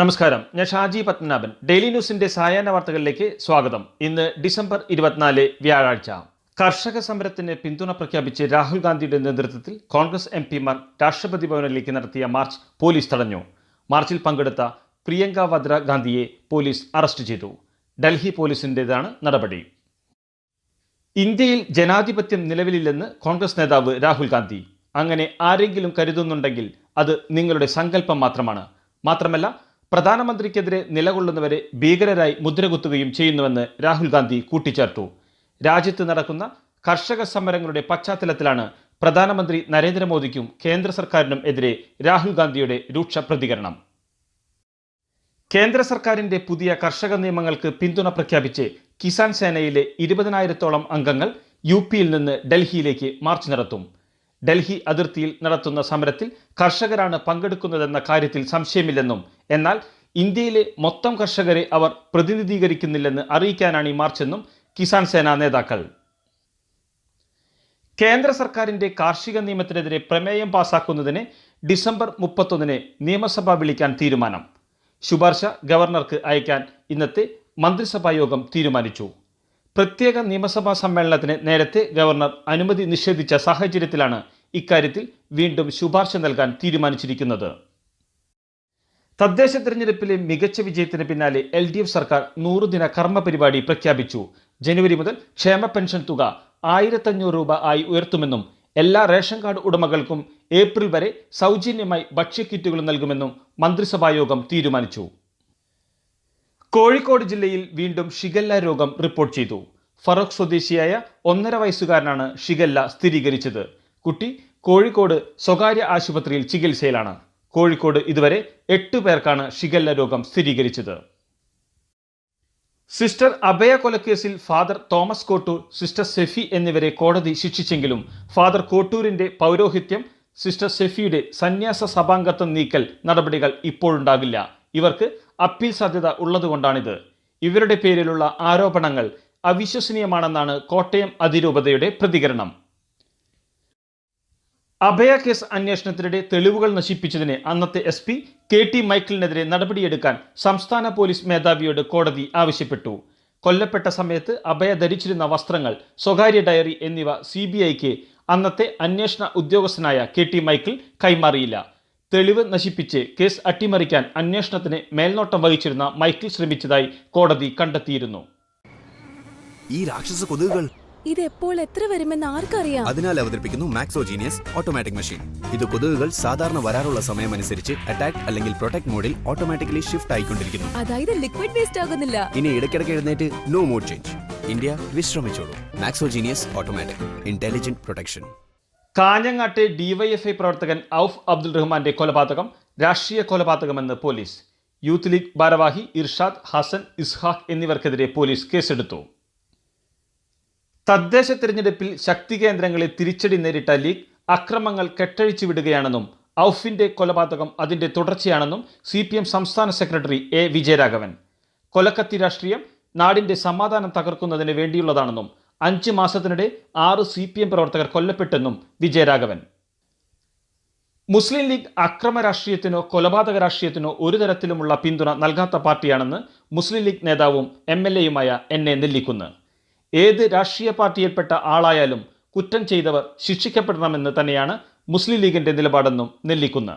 നമസ്കാരം. ഞാൻ ഷാജി പത്മനാഭൻ. ഡെയിലി ന്യൂസിന്റെ സായാഹ്ന വാർത്തകളിലേക്ക് സ്വാഗതം. ഇന്ന് ഡിസംബർ ഇരുപത്തിനാല് വ്യാഴാഴ്ച. കർഷക സമരത്തിന് പിന്തുണ പ്രഖ്യാപിച്ച് രാഹുൽ ഗാന്ധിയുടെ നേതൃത്വത്തിൽ കോൺഗ്രസ് എം പിമാർ രാഷ്ട്രപതി ഭവനിലേക്ക് നടത്തിയ മാർച്ച് പോലീസ് തടഞ്ഞു. മാർച്ചിൽ പങ്കെടുത്ത പ്രിയങ്ക വദ്ര ഗാന്ധിയെ പോലീസ് അറസ്റ്റ് ചെയ്തു. ഡൽഹി പോലീസിന്റേതാണ് നടപടി. ഇന്ത്യയിൽ ജനാധിപത്യം നിലവിലില്ലെന്ന് കോൺഗ്രസ് നേതാവ് രാഹുൽ ഗാന്ധി. അങ്ങനെ ആരെങ്കിലും കരുതുന്നുണ്ടെങ്കിൽ അത് നിങ്ങളുടെ സങ്കല്പം മാത്രമാണ്. മാത്രമല്ല പ്രധാനമന്ത്രിക്കെതിരെ നിലകൊള്ളുന്നവരെ ഭീകരരായി മുദ്രകുത്തുകയും ചെയ്യുന്നുവെന്ന് രാഹുൽ ഗാന്ധി കൂട്ടിച്ചേർത്തു. രാജ്യത്ത് നടക്കുന്ന കർഷക സമരങ്ങളുടെ പശ്ചാത്തലത്തിലാണ് പ്രധാനമന്ത്രി നരേന്ദ്രമോദിക്കും കേന്ദ്ര സർക്കാരിനും എതിരെ രാഹുൽ ഗാന്ധിയുടെ രൂക്ഷ പ്രതികരണം. കേന്ദ്ര സർക്കാരിന്റെ പുതിയ കർഷക നിയമങ്ങൾക്ക് പിന്തുണ പ്രഖ്യാപിച്ച് കിസാൻ സേനയിലെ ഇരുപതിനായിരത്തോളം അംഗങ്ങൾ യു പിയിൽ നിന്ന് ഡൽഹിയിലേക്ക് മാർച്ച് നടത്തും. ഡൽഹി അതിർത്തിയിൽ നടത്തുന്ന സമരത്തിൽ കർഷകരാണ് പങ്കെടുക്കുന്നതെന്ന കാര്യത്തിൽ സംശയമില്ലെന്നും എന്നാൽ ഇന്ത്യയിലെ മൊത്തം കർഷകരെ അവർ പ്രതിനിധീകരിക്കുന്നില്ലെന്ന് അറിയിക്കാനാണ് ഈ മാർച്ചെന്നും കിസാൻ സേനാ നേതാക്കൾ. കേന്ദ്ര സർക്കാരിന്റെ കാർഷിക നിയമത്തിനെതിരെ പ്രമേയം പാസാക്കുന്നതിന് ഡിസംബർ മുപ്പത്തൊന്നിന് നിയമസഭ വിളിക്കാൻ തീരുമാനം. ശുപാർശ ഗവർണർക്ക് അയക്കാൻ ഇന്നത്തെ മന്ത്രിസഭാ യോഗം തീരുമാനിച്ചു. പ്രത്യേക നിയമസഭാ സമ്മേളനത്തിന് നേരത്തെ ഗവർണർ അനുമതി നിഷേധിച്ച സാഹചര്യത്തിലാണ് ഇക്കാര്യത്തിൽ വീണ്ടും ശുപാർശ നൽകാൻ തീരുമാനിച്ചിരിക്കുന്നത്. തദ്ദേശ തെരഞ്ഞെടുപ്പിലെ മികച്ച വിജയത്തിന് പിന്നാലെ എൽ ഡി എഫ് സർക്കാർ നൂറുദിന കർമ്മ പരിപാടി പ്രഖ്യാപിച്ചു. ജനുവരി മുതൽ ക്ഷേമ പെൻഷൻ തുക ആയിരത്തഞ്ഞൂറ് രൂപ ആയി ഉയർത്തുമെന്നും എല്ലാ റേഷൻ കാർഡ് ഉടമകൾക്കും ഏപ്രിൽ വരെ സൗജന്യമായി ഭക്ഷ്യക്കിറ്റുകൾ നൽകുമെന്നും മന്ത്രിസഭായോഗം തീരുമാനിച്ചു. കോഴിക്കോട് ജില്ലയിൽ വീണ്ടും ഷിഗല്ല രോഗം റിപ്പോർട്ട് ചെയ്തു. ഫറോക്ക് സ്വദേശിയായ ഒന്നര വയസ്സുകാരനാണ് ഷിഗല്ല സ്ഥിരീകരിച്ചത്. കുട്ടി കോഴിക്കോട് സ്വകാര്യ ആശുപത്രിയിൽ ചികിത്സയിലാണ്. കോഴിക്കോട് ഇതുവരെ എട്ട് പേർക്കാണ് ഷിഗല്ല രോഗം സ്ഥിരീകരിച്ചത്. Sister Abhaya കൊലക്കേസിൽ father Thomas Kottoor sister Sephy എന്നിവരെ കോടതി ശിക്ഷിച്ചെങ്കിലും ഫാദർ കോട്ടൂരിന്റെ പൗരോഹിത്യം സിസ്റ്റർ സെഫിയുടെ സന്യാസ സഭാംഗത്വം നീക്കൽ നടപടികൾ ഇപ്പോഴുണ്ടാകില്ല. ഇവർക്ക് അപ്പീൽ സാധ്യത ഉള്ളതുകൊണ്ടാണിത്. ഇവരുടെ പേരിലുള്ള ആരോപണങ്ങൾ അവിശ്വസനീയമാണെന്നാണ് കോട്ടയം അതിരൂപതയുടെ പ്രതികരണം. അഭയ കേസ് അന്വേഷണത്തിനിടെ തെളിവുകൾ നശിപ്പിച്ചതിന് അന്നത്തെ എസ് പി കെ ടി മൈക്കിളിനെതിരെ നടപടിയെടുക്കാൻ സംസ്ഥാന പോലീസ് മേധാവിയോട് കോടതി ആവശ്യപ്പെട്ടു. കൊല്ലപ്പെട്ട സമയത്ത് അഭയ ധരിച്ചിരുന്ന വസ്ത്രങ്ങൾ സ്വകാര്യ ഡയറി എന്നിവ സി ബി ഐക്ക് അന്നത്തെ അന്വേഷണ ഉദ്യോഗസ്ഥനായ കെ ടി മൈക്കിൾ കൈമാറിയില്ല. തെളിവ് നശിപ്പിച്ച് കേസ് അട്ടിമറിക്കാൻ അന്വേഷണത്തിന് മേൽനോട്ടം വഹിച്ചിരുന്ന മൈക്കിൾ ശ്രമിച്ചതായി കോടതി കണ്ടെത്തിയിരുന്നു. ഈ രാക്ഷസ കൊതുകുകൾ ഇത് എപ്പോൾ എത്ര വരുമെന്ന് ആർക്കറിയാം? അതിനാൽ അവതരിപ്പിക്കുന്നു മാക്സോജീനിയസ് ഓട്ടോമാറ്റിക് മെഷീൻ ഇത് കൊതുകുകൾ സാധാരണ വരാറുള്ള സമയം അനുസരിച്ച് അറ്റാക്ക് അല്ലെങ്കിൽ പ്രൊട്ടക്ട് മോഡിൽ ഓട്ടോമാറ്റിക്കലി ഷിഫ്റ്റ് ആയിക്കൊണ്ടിരിക്കുന്നു. അതായത് ലിക്വിഡ് വേസ്റ്റ് ആകുന്നില്ല. ഇനി ഇടയ്ക്കിടയ്ക്ക് എഴുന്നേറ്റ് നോ മോഡ് ചേഞ്ച് ഇന്ത്യ വിശ്രമിച്ചോളൂ. മാക്സോജീനിയസ് ഓട്ടോമാറ്റിക് ഇന്റലിജന്റ് പ്രൊട്ടക്ഷൻ കാഞ്ഞങ്ങാട്ടെ ഡിവൈഎഫ്ഐ പ്രവർത്തകൻ ഔഫ് അബ്ദുൾ റഹ്മാന്റെ കൊലപാതകം രാഷ്ട്രീയ കൊലപാതകമെന്ന് പോലീസ്. യൂത്ത് ലീഗ് ഭാരവാഹി ഇർഷാദ് ഹസൻ ഇസ്ഹാഖ് എന്നിവർക്കെതിരെ പോലീസ് കേസെടുത്തു. തദ്ദേശ തിരഞ്ഞെടുപ്പിൽ ശക്തി കേന്ദ്രങ്ങളെ തിരിച്ചടി നേരിട്ട ലീഗ് അക്രമങ്ങൾ കെട്ടഴിച്ചു വിടുകയാണെന്നും ഔഫിന്റെ കൊലപാതകം അതിന്റെ തുടർച്ചയാണെന്നും സി പി എം സംസ്ഥാന സെക്രട്ടറി എ വിജയരാഘവൻ. കൊലക്കത്തി രാഷ്ട്രീയം നാടിന്റെ സമാധാനം തകർക്കുന്നതിന് വേണ്ടിയുള്ളതാണെന്നും അഞ്ച് മാസത്തിനിടെ ആറ് സി പി എം പ്രവർത്തകർ കൊല്ലപ്പെട്ടെന്നും വിജയരാഘവൻ. മുസ്ലിം ലീഗ് അക്രമ രാഷ്ട്രീയത്തിനോ കൊലപാതക രാഷ്ട്രീയത്തിനോ ഒരു തരത്തിലുമുള്ള പിന്തുണ നൽകാത്ത പാർട്ടിയാണെന്ന് മുസ്ലിം ലീഗ് നേതാവും എം എൽ എയുമായ എൻ എ നെല്ലിക്കുന്ന്. ഏത് രാഷ്ട്രീയ പാർട്ടിയിൽപ്പെട്ട ആളായാലും കുറ്റം ചെയ്തവർ ശിക്ഷിക്കപ്പെടണമെന്ന് തന്നെയാണ് മുസ്ലിം ലീഗിന്റെ നിലപാടെന്നും നെല്ലിക്കുന്ന്.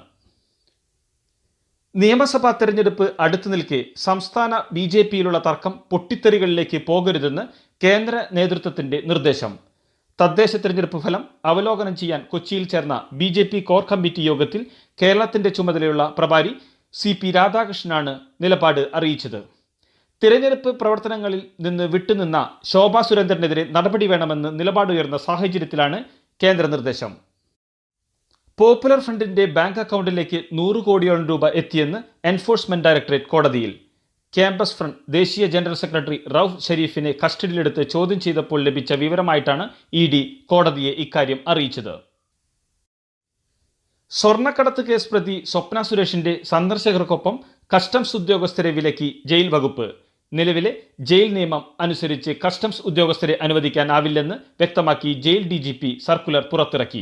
നിയമസഭാ തെരഞ്ഞെടുപ്പ് അടുത്തു നിൽക്കെ സംസ്ഥാന ബി ജെ പിയിലുള്ള തർക്കം പൊട്ടിത്തെറികളിലേക്ക് പോകരുതെന്ന് കേന്ദ്ര നേതൃത്വത്തിന്റെ നിർദ്ദേശം. തദ്ദേശ തെരഞ്ഞെടുപ്പ് ഫലം അവലോകനം ചെയ്യാൻ കൊച്ചിയിൽ ചേർന്ന B J P core committee യോഗത്തിൽ കേരളത്തിന്റെ ചുമതലയുള്ള പ്രഭാരി സി പി രാധാകൃഷ്ണനാണ് നിലപാട് അറിയിച്ചത്. തിരഞ്ഞെടുപ്പ് പ്രവർത്തനങ്ങളിൽ നിന്ന് വിട്ടുനിന്ന ശോഭാ സുരേന്ദ്രനെതിരെ നടപടി വേണമെന്ന് നിലപാടുയർന്ന സാഹചര്യത്തിലാണ് കേന്ദ്ര നിർദ്ദേശം. പോപ്പുലർ ഫ്രണ്ടിന്റെ ബാങ്ക് അക്കൗണ്ടിലേക്ക് നൂറ് കോടിയോളം രൂപ എത്തിയെന്ന് എൻഫോഴ്സ്മെന്റ് ഡയറക്ടറേറ്റ് കോടതിയിൽ. ക്യാമ്പസ് ഫ്രണ്ട് ദേശീയ ജനറൽ സെക്രട്ടറി റൌഫ് ഷെരീഫിനെ കസ്റ്റഡിയിലെടുത്ത് ചോദ്യം ചെയ്തപ്പോൾ ലഭിച്ച വിവരമായിട്ടാണ് ഇ ഡി കോടതിയെ ഇക്കാര്യം അറിയിച്ചത്. സ്വർണക്കടത്ത് കേസ് പ്രതി സ്വപ്ന സുരേഷിന്റെ സന്ദർശകർക്കൊപ്പം കസ്റ്റംസ് ഉദ്യോഗസ്ഥരെ വിലക്കി ജയിൽ വകുപ്പ്. നിലവിലെ ജയിൽ നിയമം അനുസരിച്ച് കസ്റ്റംസ് ഉദ്യോഗസ്ഥരെ അനുവദിക്കാനാവില്ലെന്ന് വ്യക്തമാക്കി jail D G P circular പുറത്തിറക്കി.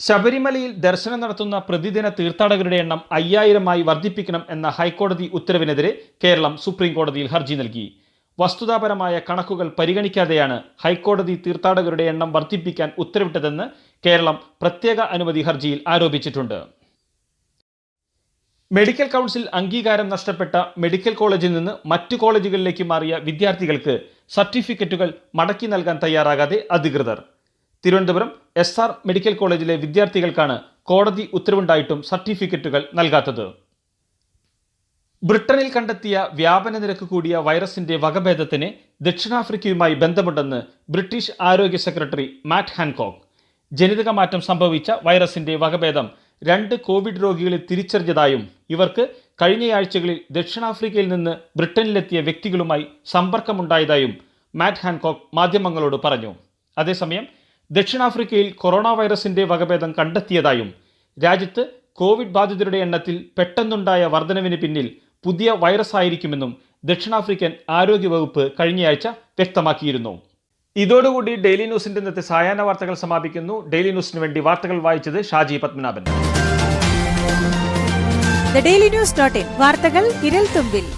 ശബരിമലയിൽ ദർശനം നടത്തുന്ന പ്രതിദിന തീർത്ഥാടകരുടെ എണ്ണം അയ്യായിരമായി വർദ്ധിപ്പിക്കണം എന്ന ഹൈക്കോടതി ഉത്തരവിനെതിരെ കേരളം സുപ്രീം കോടതിയിൽ ഹർജി നൽകി. വസ്തുതാപരമായ കണക്കുകൾ പരിഗണിക്കാതെയാണ് ഹൈക്കോടതി തീർത്ഥാടകരുടെ എണ്ണം വർദ്ധിപ്പിക്കാൻ ഉത്തരവിട്ടതെന്ന് കേരളം പ്രത്യേക അനുമതി ഹർജിയിൽ ആരോപിച്ചിട്ടുണ്ട്. മെഡിക്കൽ കൗൺസിൽ അംഗീകാരം നഷ്ടപ്പെട്ട മെഡിക്കൽ കോളേജിൽ നിന്ന് മറ്റു കോളേജുകളിലേക്ക് മാറിയ വിദ്യാർത്ഥികൾക്ക് സർട്ടിഫിക്കറ്റുകൾ മടക്കി നൽകാൻ തയ്യാറാകാതെ അധികൃതർ. തിരുവനന്തപുരം എസ് ആർ മെഡിക്കൽ കോളേജിലെ വിദ്യാർത്ഥികൾക്കാണ് കോടതി ഉത്തരവുണ്ടായിട്ടും സർട്ടിഫിക്കറ്റുകൾ നൽകാത്തത്. ബ്രിട്ടനിൽ കണ്ടെത്തിയ വ്യാപന നിരക്ക് കൂടിയ വൈറസിന്റെ വകഭേദത്തിന് ദക്ഷിണാഫ്രിക്കയുമായി ബന്ധമുണ്ടെന്ന് ബ്രിട്ടീഷ് ആരോഗ്യ സെക്രട്ടറി മാറ്റ് ഹാൻകോക്ക്. ജനിതക മാറ്റം സംഭവിച്ച വൈറസിന്റെ വകഭേദം രണ്ട് കോവിഡ് രോഗികളെ തിരിച്ചറിഞ്ഞതായും ഇവർക്ക് കഴിഞ്ഞയാഴ്ചകളിൽ ദക്ഷിണാഫ്രിക്കയിൽ നിന്ന് ബ്രിട്ടനിലെത്തിയ വ്യക്തികളുമായി സമ്പർക്കമുണ്ടായതായും മാറ്റ് ഹാൻകോക്ക് മാധ്യമങ്ങളോട് പറഞ്ഞു. അതേസമയം ദക്ഷിണാഫ്രിക്കയിൽ കൊറോണ വൈറസിന്റെ വകഭേദം കണ്ടെത്തിയതായും രാജ്യത്ത് കോവിഡ് ബാധിതരുടെ എണ്ണത്തിൽ പെട്ടെന്നുണ്ടായ വർധനവിന് പിന്നിൽ പുതിയ വൈറസ് ആയിരിക്കുമെന്നും ദക്ഷിണാഫ്രിക്കൻ ആരോഗ്യവകുപ്പ് കഴിഞ്ഞയാഴ്ച വ്യക്തമാക്കിയിരുന്നു. ഇതോടുകൂടി ഡെയിലി ന്യൂസിന്റെ ഇന്നത്തെ സായാഹ്ന വാർത്തകൾ സമാപിക്കുന്നു. ഡെയിലി ന്യൂസിന് വേണ്ടി വാർത്തകൾ വായിച്ചത് ഷാജി പത്മനാഭൻ. വാർത്തകൾ വിരൽ തുമ്പിൽ.